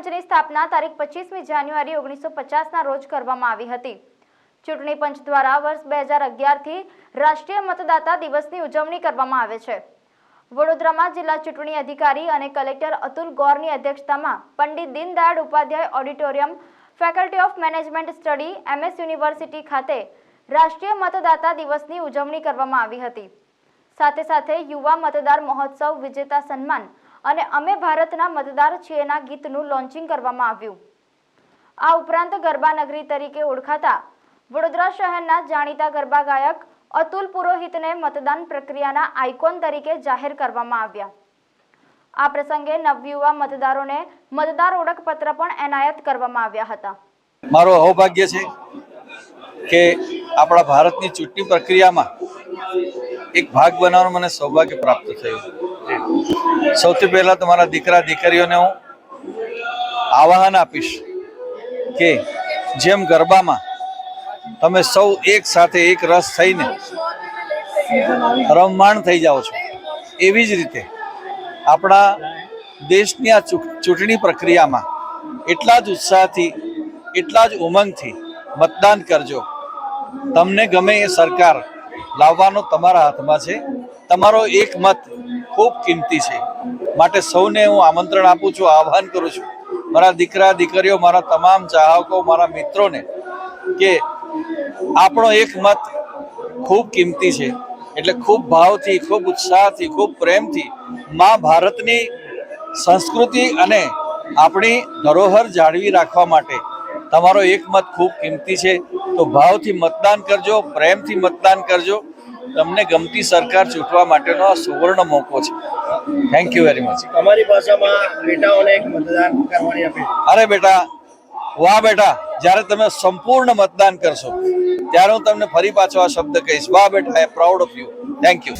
સ્થાપના તારીખ પચીસમી જાન્યુઆરી ઓગણીસો પચાસના રોજ કરવામાં આવી હતી. ચૂંટણી પંચ દ્વારા વર્ષ બે હજાર અગિયારથી રાષ્ટ્રીય મતદાતા દિવસની ઉજવણી કરવામાં આવે છે. વડોદરામાં જિલ્લા ચૂંટણી અધિકારી અને કલેક્ટર અતુલ ગૌરની અધ્યક્ષતામાં Pandit Deendayal Upadhyay auditorium faculty of management study MS university ખાતે રાષ્ટ્રીય મતદાતા દિવસની ઉજવણી કરવામાં આવી હતી. સાથે સાથે યુવા મતદાર મહોત્સવ વિજેતા સન્માન અને અમે ભારતના મતદાર છીએના ગીતનું લોન્ચિંગ કરવામાં આવ્યું. આ ઉપરાંત ગરબા નગરી તરીકે ઓળખાતા વડોદરા શહેરના જાણીતા ગરબા ગાયક અતુલ પુરોહિતને મતદાન પ્રક્રિયાના આઇકોન તરીકે જાહેર કરવામાં આવ્યા. આ પ્રસંગે નવયુવા મતદારોને મતદાર ઓળખપત્ર પણ એનાયત કરવામાં આવ્યા હતા. મારો અહોભાગ્ય છે કે આપણા ભારતની ચૂંટણી પ્રક્રિયામાં એક ભાગ બનાવવાનો મને સૌભાગ્ય પ્રાપ્ત થયું. સૌથી પહેલા તો મારા દીકરા, દીકરીઓને હું આવાહન આપીશ કે જેમ ગરબામાં તમે સૌ એક સાથે એક રસ થઈને રમમાણ થઈ જાઓ છો, એવી જ રીતે આપણા દેશની આ ચૂંટણી પ્રક્રિયામાં એટલા જ ઉત્સાહથી, એટલા જ ઉમંગથી મતદાન કરજો. તમને ગમે એ સરકાર લાવવાનો તમારા હાથમાં છે. તમારો એક મત ખૂબ કિંમતી છે. માટે સૌને હું આમંત્રણ આપું છું, આહ્વાન કરું છું. મારા દીકરા, દીકરીઓ, મારા તમામ ચાહકો, મારા મિત્રોને કે આપણો એક મત ખૂબ કિંમતી છે. એટલે ખૂબ ભાવથી, ખૂબ ઉત્સાહથી, ખૂબ પ્રેમથી મા ભારતની સંસ્કૃતિ અને આપણી ધરોહર જાળવી રાખવા માટે તમારો એક મત ખૂબ કિંમતી છે. તો ભાવથી મતદાન કરજો, પ્રેમથી મતદાન કરજો. તમને ગમતી સરકાર ચૂંટવા માટેનો આ સુવર્ણ મોકો છે. થેન્ક યુ વેરી મચ તમારી ભાષામાં બેટાઓને એક મતદાન કરવાની અપીલ. અરે બેટા વાહ બેટા જ્યારે તમે સંપૂર્ણ મતદાન કરશો ત્યારે હું તમને ફરી પાછો આ શબ્દ કહીશ. વાહ બેટા I proud of you thank you